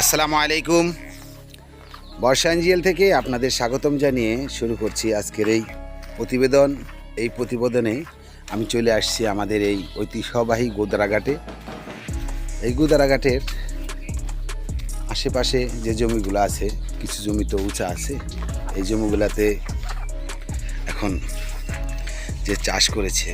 আসসালামু আলাইকুম। বর্ষা এনজিএল থেকে আপনাদের স্বাগতম জানিয়ে শুরু করছি আজকের এই প্রতিবেদন। এই প্রতিবেদনে আমি চলে আসছি আমাদের এই ঐতিহ্যবাহী গোদারাঘাটে। এই গোদারাঘাটের আশেপাশে যে জমিগুলো আছে, কিছু জমি তো উঁচা আছে, এই জমিগুলোতে এখন যে চাষ করেছে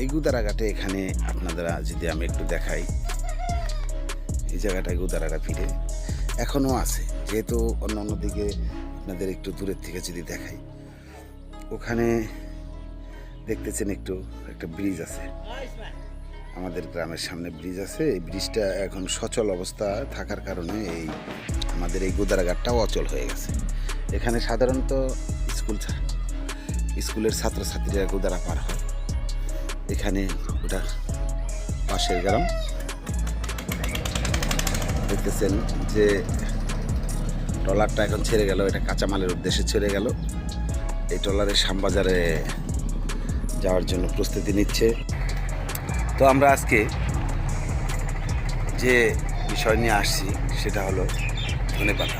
এই গুদারাঘাটে এখানে আপনারা যদি আমি একটু দেখাই, এই জায়গাটায় গুদারাঘাট ফিরে এখনও আছে। যেহেতু অন্য অন্য দিকে আপনাদের একটু দূরের থেকে যদি দেখাই, ওখানে দেখতেছেন একটু একটা ব্রিজ আছে। আমাদের গ্রামের সামনে ব্রিজ আছে। এই ব্রিজটা এখন সচল অবস্থা থাকার কারণে এই আমাদের এই গোদারাঘাটটাও অচল হয়ে গেছে। এখানে সাধারণত স্কুল স্কুলের ছাত্রছাত্রীরা গোদারা পার হয়। এখানে ওটা পাশের গ্রাম। দেখতেছেন যে ট্রলারটা এখন ছেড়ে গেল, এটা কাঁচামালের উদ্দেশ্যে ছেড়ে গেল। এই ট্রলারের শ্যামবাজারে যাওয়ার জন্য প্রস্তুতি নিচ্ছে। তো আমরা আজকে যে বিষয় নিয়ে আসছি, সেটা হলো ধনেপাতা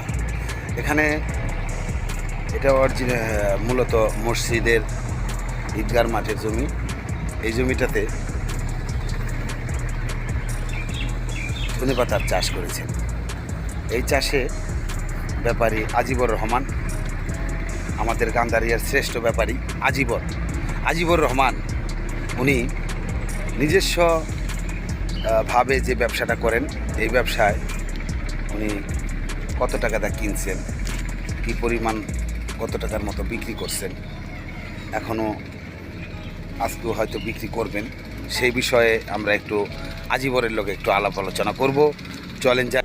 এখানে এটা অরিজিনাল মূলত মসজিদের ঈদগার মাঠের জমি। এই জমিটাতে ধনে পাতার চাষ করেছেন। এই চাষে ব্যাপারী আজিবর রহমান, আমাদের গান্ধারিয়ার শ্রেষ্ঠ ব্যাপারী আজিবর। আজিবর রহমান, উনি নিজস্ব ভাবে যে ব্যবসাটা করেন, এই ব্যবসায় উনি কত টাকা দা কিনছেন, কী পরিমাণ কত টাকার মতো বিক্রি করছেন এখনও আজকেও হয়তো বিক্রি করবেন। সেই বিষয়ে আমরা একটু আজীবরের লোকে একটু আলাপ আলোচনা করব। চলেন যা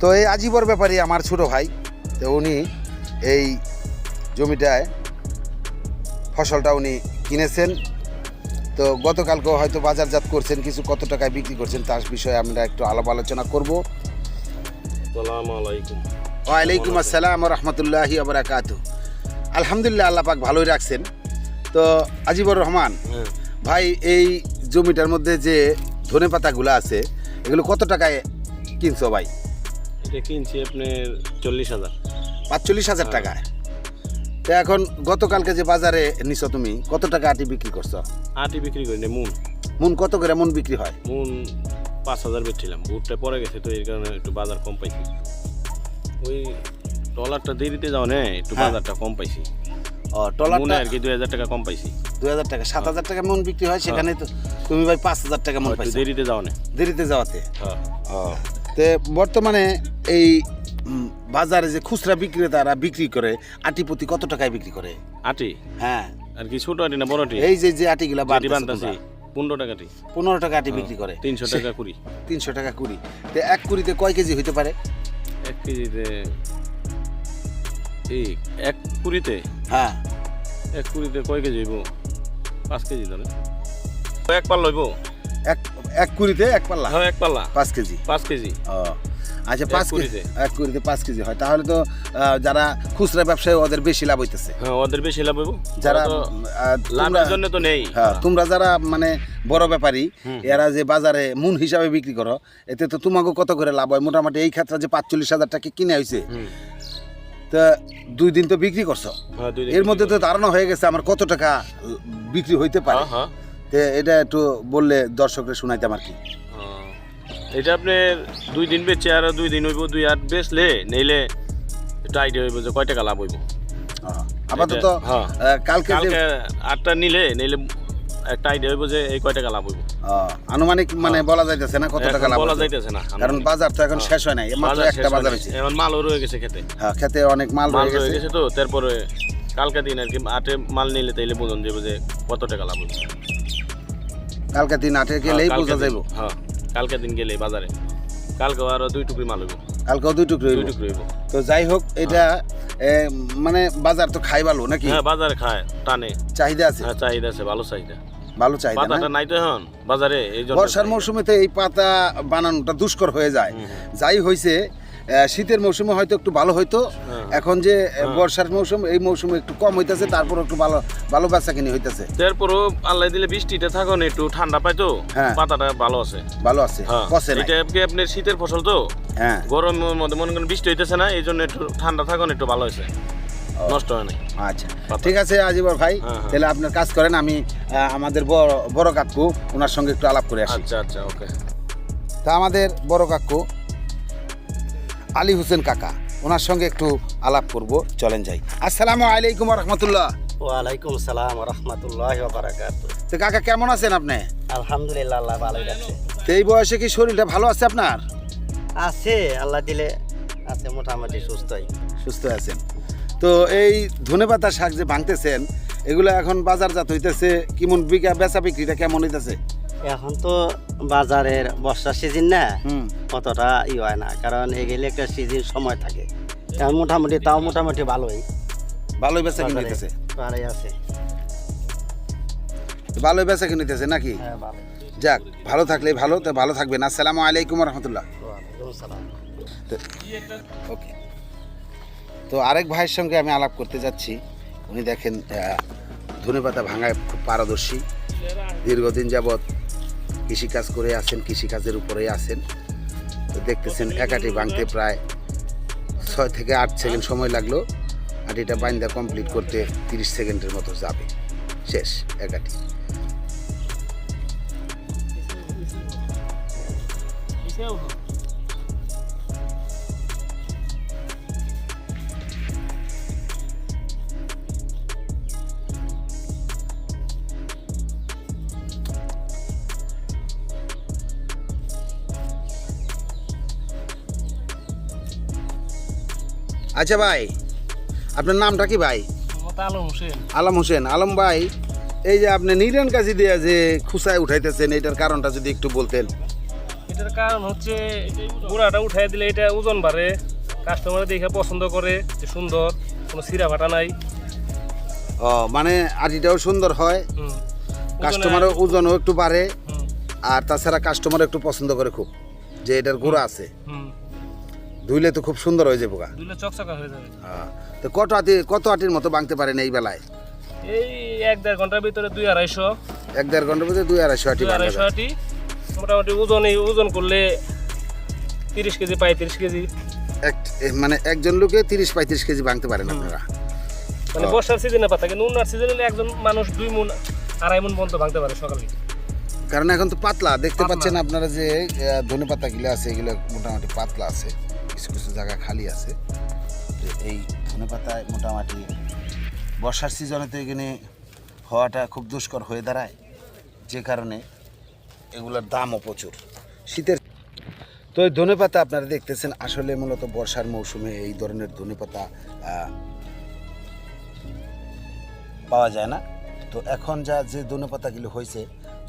তো এই আজীবর ব্যাপারে আমার ছোট ভাই, তো উনি এই জমিটায় ফসলটা উনি কিনেছেন। তো গতকালকেও হয়তো বাজারজাত করছেন, কিছু কত টাকায় বিক্রি করছেন তার বিষয়ে আমরা একটু আলাপ আলোচনা করব। আলাইকুম। ওয়ালাইকুম আসসালাম রহমতুল্লাহি আবরাকাত আলহামদুলিল্লাহ আল্লাহ পাক ভালোই রাখছেন। তো আজিবর রহমান হ্যাঁ। ভাই এই জমিটার মধ্যে যে ধনে পাতাগুলো আছে এগুলো কত টাকায় কিনছো ভাই? এটা কিনছি আপনার চল্লিশ হাজার। পাঁচচল্লিশ হাজার টাকায়। তো এখন গতকালকে যে বাজারে নিছো তুমি কত টাকা আটি বিক্রি করছ? আটি বিক্রি করি মুন। মন কত করে মুন বিক্রি হয়? মুন পাঁচ হাজার বেচছিলাম বুটটা পরে গেছে তো এর কারণে একটু বাজার কম পাইছি। ওই ডলারটা দেরিতে যাও না একটু হ্যাঁ। বাজারটা কম পাইছি। ও টলারটা আর কি দুই হাজার টাকা কম পাইছি। দুই হাজার টাকা সাত হাজার টাকা মন বিক্রি হয় সেখানে তো তুমি ভাই পাঁচ হাজার টাকা মন পাইছো। দেরিতে যাও না। দেরিতে যাওয়াতে? হ্যাঁ। ও তে বর্তমানে এই বাজারে যে খুচরা বিক্রেতারা বিক্রি করে আটি প্রতি কত টাকায় বিক্রি করে? আটি? হ্যাঁ। আর কি ছোট আটি না বড় আটি? এই যে যে আটিগুলা আটি বানতাছি পনেরো টাকাটি পনেরো টাকা আটি বিক্রি করে। তিনশো টাকা কুড়ি। তিনশো টাকা কুড়ি। তো এক কুড়িতে কয় কেজি হইতে পারে? এক কেজিতে এই এক কুড়িতে? হ্যাঁ। এক কুড়িতে কয় কেজি হইব? পাঁচ কেজি ধরে এক পাল্লা হইব? এক এক কুড়িতে এক পাল্লা? হ্যাঁ এক পাল্লা। পাঁচ কেজি। পাঁচ কেজি। ও। আচ্ছা পাঁচ কেজি এক কুড়িতে পাঁচ কেজি হয়। তাহলে তো যারা খুচরা ব্যবসায়ী ওদের বেশি লাভ হইতেছে। হ্যাঁ ওদের বেশি লাভ হইব। যারা লাভের জন্য তো নেই। হ্যাঁ তোমরা যারা মানে বড় ব্যাপারী এরা যে বাজারে মুন হিসাবে বিক্রি করো এতে তো তোমাকে কত করে লাভ হয়? মোটামুটি এই ক্ষেত্রে যে পাঁচচল্লিশ হাজার টাকা কিনে হয়েছে তা দুই দিন তো বিক্রি করছ। হ্যাঁ, এর মধ্যে তো ধারণা হয়ে গেছে আমার কত টাকা বিক্রি হইতে পারে। হ্যাঁ, হ্যাঁ। এটা একটু বললে দর্শকরা শুনাইতাম আর কি। হ্যাঁ। এটা আপনার দুই দিন বেচে আর দুই দিন হইব দুই আট বেচলে নেইলে একটু আইডিয়া হইব যে কয় টাকা লাভ হইব। আপাতত এটা- হ্যাঁ। কালকে কালকে আটটা নিলে একটা আইডিয়া হইব যে এই কয় টাকা লাভ হইব। আনুমানিক মানে বলা যাইতেছে না কত টাকা লাভ বলা যাইতেছে না কারণ বাজার তো এখন হ্যাঁ। শেষ হয় নাই মাত্র একটা বাজার। এখন মালও রয়ে গেছে খেতে। হ্যাঁ খেতে অনেক মাল রয়ে গেছে। তো তারপরে কালকে দিন আর কি আটে মাল নিলে তাইলে বোঝন যে কত টাকা লাভ হইব। কালকে দিন আটে গেলেই হ্যাঁ, বোঝা যাইব। হ্যাঁ। কালকে দিন গেলে বাজারে। কালকে আরও দুই টুকরি মাল হইব। কালকেও দুই টুকরি দুই টুকরি হইব। তো যাই হোক এটা মানে বাজার তো খাই ভালো নাকি? হ্যাঁ বাজারে খায় টানে। চাহিদা আছে? হ্যাঁ চাহিদা আছে ভালো চাহিদা। ভালো চাহিদা পাতাটা নাই তো এখন বাজারে এই যে বর্ষার চাহিদা। মৌসুমে তো এই পাতা বানানোটা দুষ্কর হয়ে যায়। যাই হয়েছে আহ, শীতের মৌসুমে হয়তো একটু ভালো হইতো। হ্যাঁ। এখন যে বর্ষার মৌসুম এই মৌসুমে একটু কম হইতেছে তারপর একটু ভালো ভালো বেচা কিনে হইতেছে। তারপরও আল্লাহ দিলে বৃষ্টিটা থাকুন একটু ঠান্ডা পাই তো হ্যাঁ। পাতাটা ভালো আছে। ভালো আছে হ্যাঁ। এটা কি আপনার শীতের ফসল তো? হ্যাঁ। গরমের মধ্যে মনে করেন বৃষ্টি হইতেছে না এই জন্য একটু ঠান্ডা থাকুন একটু ভালো হয়েছে নষ্ট হয় নাই। আচ্ছা। ঠিক আছে আজিবর ভাই হ্যাঁ, হ্যাঁ। তাহলে আপনার কাজ করেন আমি আমাদের বড় বড় কাকু ওনার সঙ্গে একটু আলাপ করে আসি। আচ্ছা আচ্ছা ওকে। তা আমাদের বড় কাকু আলী হোসেন কাকা ওনার সঙ্গে একটু আলাপ করব চলেন যাই। আসসালামু আলাইকুম রহমতুল্লাহ। ওয়ালাইকুম সালাম রহমতুল্লাহ তো কাকা কেমন আছেন আপনি? আলহামদুলিল্লাহ আল্লাহ ভালোই তো এই বয়সে কি শরীরটা ভালো আছে আপনার? আছে আল্লাহ দিলে আছে মোটামুটি সুস্থই। সুস্থ আছেন। তো এই ধনেপাতা শাক যে ভাঙতেছেন এগুলো এখন বাজারজাত হইতেছে কেমন বিঘা বেচা বিক্রিটা কেমন হইতেছে? এখন তো বাজারের বর্ষার সিজন না হুম। অতটা ই হয় না কারণ এগুলি একটা সিজন সময় থাকে। মোটামুটি তাও মোটামুটি ভালোই। ভালোই বেচা কিনে বাজারে ভালোই আছে। ভালোই বেচা কিনে হইতেছে নাকি? হ্যাঁ যাক ভালো থাকলে ভালো তো ভালো থাকবেন। আসসালামু আলাইকুম রহমতুল্লাহ। ওকে। তো আরেক ভাইয়ের সঙ্গে আমি আলাপ করতে যাচ্ছি। উনি দেখেন ধনেপাতা ভাঙায় খুব পারদর্শী। দীর্ঘদিন যাবৎ কৃষিকাজ করে আছেন কৃষিকাজের উপরেই আছেন তো দেখতেছেন একাটি ভাঙতে প্রায় ছয় থেকে আট সেকেন্ড সময় লাগল আর এটা বাইন্দা কমপ্লিট করতে তিরিশ সেকেন্ডের মতো যাবে। শেষ একাটি আচ্ছা ভাই আপনার নামটা কি ভাই? আলম হোসেন। আলম হোসেন। আলম ভাই এই যে আপনি নিরেন কাজী দিয়ে যে খুসায় উঠাইতেছেন এটার কারণটা যদি একটু বলতেন। এটার কারণ হচ্ছে গুঁড়াটা উঠাই দিলে এটা ওজন বাড়ে কাস্টমার দেখে পছন্দ করে যে সুন্দর কোনো সিরা ফাটা নাই। ও মানে আর আটিটাও সুন্দর হয় কাস্টমারের ওজনও একটু বাড়ে আর তাছাড়া কাস্টমার একটু পছন্দ করে খুব যে এটার গুঁড়া আছে। ধুইলে তো খুব সুন্দর হয়ে যাব চকচকা হয়ে যাবে। হ্যাঁ। তো কত আটি কত আটির মতো বাঁধতে পারেন এই বেলায়? এই এক দেড় ঘণ্টার ভিতরে দুই আড়াইশো। এক দেড় ঘণ্টার মধ্যে দুই আড়াইশো আটি আড়াইশো আটি। মোটামুটি ওজন ওজন করলে তিরিশ কেজি পঁয়ত্রিশ কেজি। এক মানে একজন লোকে তিরিশ পঁয়ত্রিশ কেজি ভাঙতে পারেন আপনারা। মানে বর্ষার সিজনে পাতা কিন্তু উন্নার সিজনে একজন মানুষ দুই মন আড়াই মন পর্যন্ত ভাঙতে পারে সকালে। কারণ এখন তো পাতলা দেখতে পাচ্ছেন আপনারা যে ধনে পাতা গুলো আছে এগুলো মোটামুটি পাতলা আছে। কিছু কিছু জায়গা খালি আছে। তো এই ধনে পাতায় মোটামুটি বর্ষার সিজনে তো এখানে হওয়াটা খুব দুষ্কর হয়ে দাঁড়ায়। যে কারণে এগুলোর দামও প্রচুর। শীতের তো এই ধনে পাতা আপনারা দেখতেছেন আসলে মূলত বর্ষার মৌসুমে এই ধরনের ধনে পাতা পাওয়া যায় না। তো এখন যা যে ধনে পাতাগুলো হয়েছে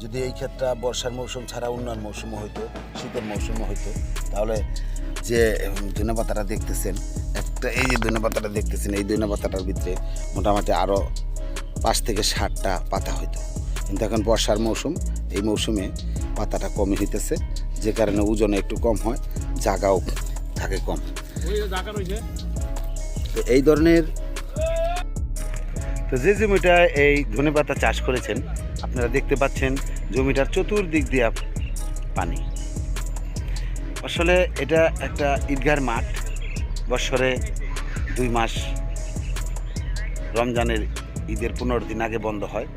যদি এই ক্ষেত্রে বর্ষার মৌসুম ছাড়া অন্যান্য মৌসুমে হইতো শীতের মৌসুমে হইতো তাহলে যে ধনে পাতাটা দেখতেছেন একটা এই যে ধনে পাতাটা দেখতেছেন এই ধনে পাতাটার ভিতরে মোটামুটি আরও পাঁচ থেকে ষাটটা পাতা হইতো। কিন্তু এখন বর্ষার মৌসুম এই মৌসুমে পাতাটা কমই হইতেছে যে কারণে ওজনে একটু কম হয় জাগাও থাকে কম। তো এই ধরনের তো যে জমিটা এই ধনেপাতা চাষ করেছেন, আপনারা দেখতে পাচ্ছেন জমিটার চতুর্দিক দিয়ে পানি। আসলে এটা একটা ঈদগার মাঠ। বৎসরে দুই মাস রমজানের ঈদের পনেরো দিন আগে বন্ধ হয়,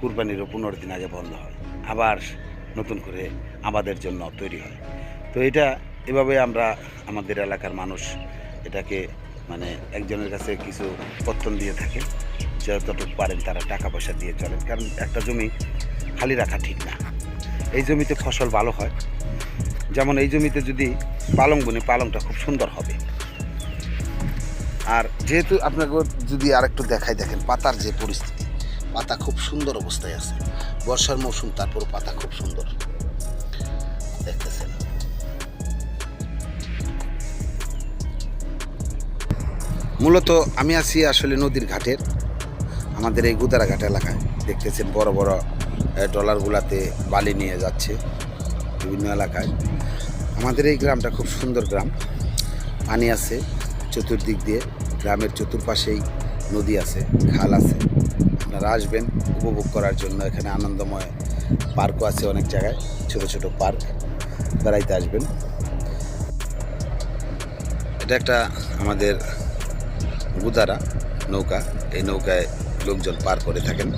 কুরবানিরও পনেরো দিন আগে বন্ধ হয়। আবার নতুন করে আবাদের জন্য তৈরি হয়। তো এটা এভাবে আমরা আমাদের এলাকার মানুষ এটাকে মানে একজনের কাছে কিছু পত্তন দিয়ে থাকে। যতটুকু পারেন তারা টাকা পয়সা দিয়ে চলেন, কারণ একটা জমি খালি রাখা ঠিক না। এই জমিতে ফসল ভালো হয়। যেমন এই জমিতে যদি পালং বুনি পালংটা খুব সুন্দর হবে। আর যেহেতু আপনাকে যদি আরেকটু দেখাই, দেখেন পাতার যে পরিস্থিতি, পাতা খুব সুন্দর অবস্থায় আছে। বর্ষার মৌসুম তারপর পাতা খুব সুন্দর। দেখতেছেন। মূলত আমি আছি আসলে নদীর ঘাটের। আমাদের এই গুদারাঘাট এলাকায় দেখতেছেন বড় বড় ট্রলারগুলাতে বালি নিয়ে যাচ্ছে বিভিন্ন এলাকায়। আমাদের এই গ্রামটা খুব সুন্দর গ্রাম। পানি আছে চতুর্দিক দিয়ে, গ্রামের চতুর্পাশেই নদী আছে, খাল আছে। আপনারা আসবেন উপভোগ করার জন্য। এখানে আনন্দময় পার্কও আছে অনেক জায়গায়, ছোট ছোট পার্ক। বেড়াইতে আসবেন। এটা একটা আমাদের গুদারা নৌকা। এই নৌকায় লোকজন পার করে থাকেন।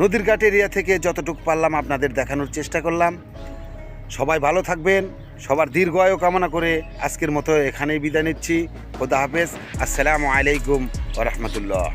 নদীর ঘাট এরিয়া থেকে যতটুকু পারলাম আপনাদের দেখানোর চেষ্টা করলাম। সবাই ভালো থাকবেন, সবার দীর্ঘ আয়ু কামনা করে আজকের মতো এখানেই বিদায় নিচ্ছি। খোদা হাফেজ, আসসালামু আলাইকুম ওরহমতুল্লাহ